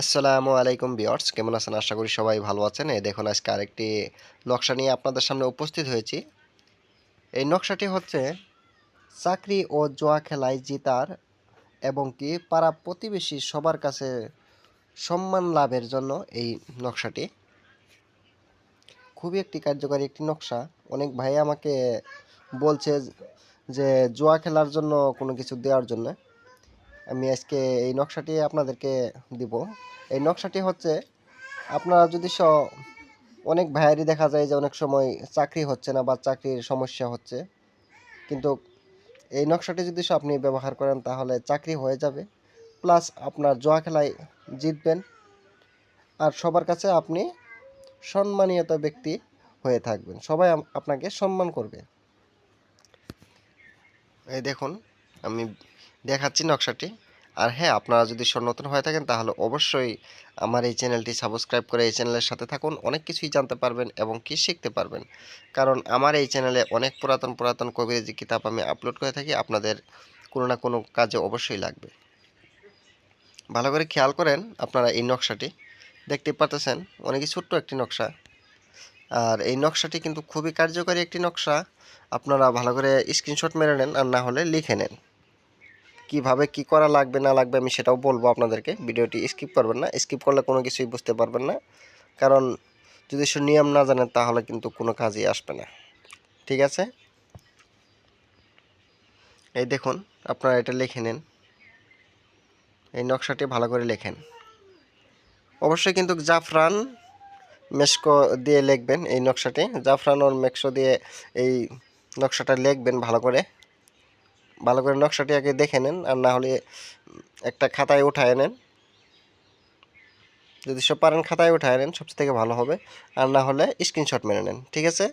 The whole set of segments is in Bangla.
আসসালামু আলাইকুম বিয়ার্স কেমন আছেন? আশা করি সবাই ভালো আছেন। এই দেখুন, আজকে আরেকটি নকশা নিয়ে আপনাদের সামনে উপস্থিত হয়েছি। এই নকশাটি হচ্ছে চাকরি ও জোয়া খেলায় জিতার এবং কি পাড়া প্রতিবেশী সবার কাছে সম্মান লাভের জন্য এই নকশাটি। খুবই একটি কার্যকারী একটি নকশা। অনেক ভাই আমাকে বলছে যে জোয়া খেলার জন্য কোনো কিছু দেওয়ার জন্য। আমি আজকে এই নকশাটি আপনাদেরকে দিব। এই নকশাটি হচ্ছে, আপনারা যদি স অনেক ভাইয়ারই দেখা যায় যে অনেক সময় চাকরি হচ্ছে না বা চাকরির সমস্যা হচ্ছে, কিন্তু এই নকশাটি যদি আপনি ব্যবহার করেন তাহলে চাকরি হয়ে যাবে। প্লাস আপনার জোয়া খেলায় জিতবেন। আর সবার কাছে আপনি সম্মানীয়ত ব্যক্তি হয়ে থাকবেন। সবাই আপনাকে সম্মান করবে। এই দেখুন আমি দেখাচ্ছি নকশাটি। আর হ্যাঁ আপনারা যদি নতুন হয়ে থাকেন, তাহলে অবশ্যই আমার এই চ্যানেলটি সাবস্ক্রাইব করে এই চ্যানেলের সাথে থাকুন। অনেক কিছুই জানতে পারবেন এবং কি শিখতে পারবেন। কারণ আমার এই চ্যানেলে অনেক পুরাতন পুরাতন কবিরাজি কিতাব আমি আপলোড করে থাকি, আপনাদের কোনো না কোনো কাজে অবশ্যই লাগবে। ভালো করে খেয়াল করেন আপনারা এই নকশাটি। দেখতে পাচ্ছেন অনেকই ছোট্ট একটি নকশা। আর এই নকশাটি কিন্তু খুবই কার্যকরী একটি নকশা। আপনারা ভালো করে স্ক্রিনশট মেরে নেন আর না হলে লিখে নেন। কীভাবে কি করা লাগবে, না লাগবে আমি সেটাও বলব আপনাদেরকে। ভিডিওটি স্কিপ করবেন না। স্কিপ করলে কোনো কিছুই বুঝতে পারবেন না। কারণ যদি সে নিয়ম না জানেন তাহলে কিন্তু কোনো কাজই আসবে না। ঠিক আছে? এই দেখুন, আপনারা এটা লিখে নেন। এই নকশাটি ভালো করে লেখেন। অবশ্যই কিন্তু জাফরান মেসকো দিয়ে লিখবেন এই নকশাটি। জাফরান ওর মেক্সো দিয়ে এই নকশাটা লিখবেন ভালো করে। ভালো করে নকশাটি আগে দেখে নেন আর না হলে একটা খাতায় উঠায় নেন। যদি সব পারেন খাতায় উঠায় নেন, সবচেয়ে থেকে ভালো হবে। আর না হলে স্ক্রিনশট মেরে নেন, ঠিক আছে?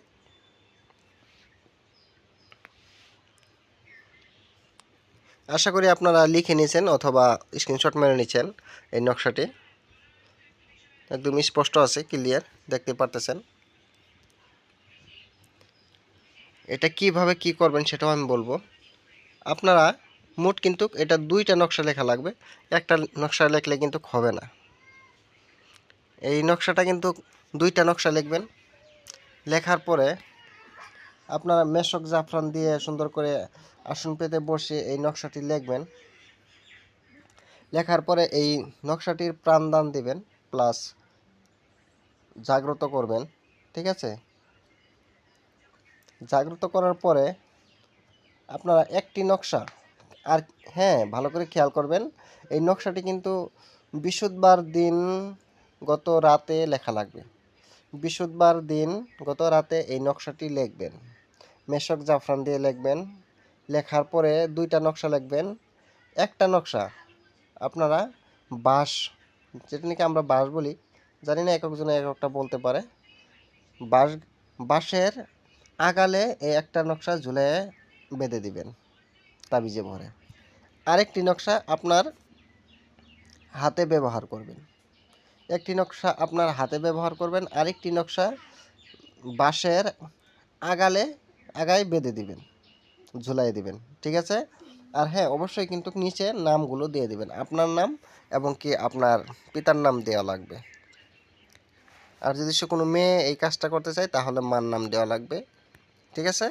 আশা করি আপনারা লিখে নিয়েছেন অথবা স্ক্রিনশট মেরে নিয়েছেন এই নকশাটি। একদম স্পষ্ট আছে ক্লিয়ার দেখতে পারতেছেন। এটা কীভাবে কি করবেন সেটাও আমি বলব। আপনারা মোট কিন্তু এটা দুইটা নকশা লেখা লাগবে। একটা নকশা লেখলে কিন্তু হবে না। এই নকশাটা কিন্তু দুইটা নকশা লিখবেন। লেখার পরে আপনারা মেশক জাফরান দিয়ে সুন্দর করে আসন পেতে বসে এই নকশাটি লিখবেন। লেখার পরে এই নকশাটির প্রাণদান দিবেন, প্লাস জাগ্রত করবেন, ঠিক আছে? জাগ্রত করার পরে আপনারা একটি নকশা আর হ্যাঁ ভালো করে খেয়াল করবেন, এই নকশাটি কিন্তু বৃহস্পতিবার দিন গত রাতে লেখা লাগবে। বৃহস্পতিবার দিন গত রাতে এই নকশাটি লিখবেন। মেশক জাফরান দিয়ে লিখবেন। লেখার পরে দুইটা নকশা লিখবেন। একটা নকশা আপনারা বাঁশ, যেটা নাকি আমরা বাঁশ বলি, জানি না এক একজনে এক একটা বলতে পারে। বাঁশ, বাঁশের আগালে এই একটা নকশা ঝুলে বেঁধে দিবেন তাবিজে ভরে। আরেকটি নকশা আপনার হাতে ব্যবহার করবেন। একটি নকশা আপনার হাতে ব্যবহার করবেন, আরেকটি নকশা বাঁশের আগালে, আগায় বেঁধে দিবেন, ঝুলাই দিবেন, ঠিক আছে? আর হ্যাঁ অবশ্যই কিন্তু নিচে নামগুলো দিয়ে দিবেন, আপনার নাম এবং কি আপনার পিতার নাম দেওয়া লাগবে। আর যদি সে কোনো মেয়ে এই কাজটা করতে চায়, তাহলে মার নাম দেওয়া লাগবে, ঠিক আছে?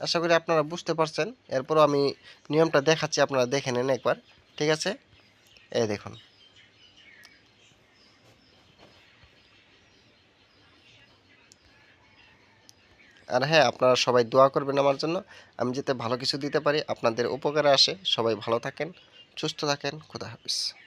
আশা করি আপনারা বুঝতে পারছেন। এরপরও আমি নিয়মটা দেখাচ্ছি, আপনারা দেখে নেন একবার। ঠিক আছে? এই দেখুন। আর হ্যাঁ আপনারা সবাই দোয়া করবেন আমার জন্য। আমি যাতে ভালো কিছু দিতে পারি, আপনাদের উপকারে আসে। সবাই ভালো থাকেন, সুস্থ থাকেন। খুদা হাফিজ।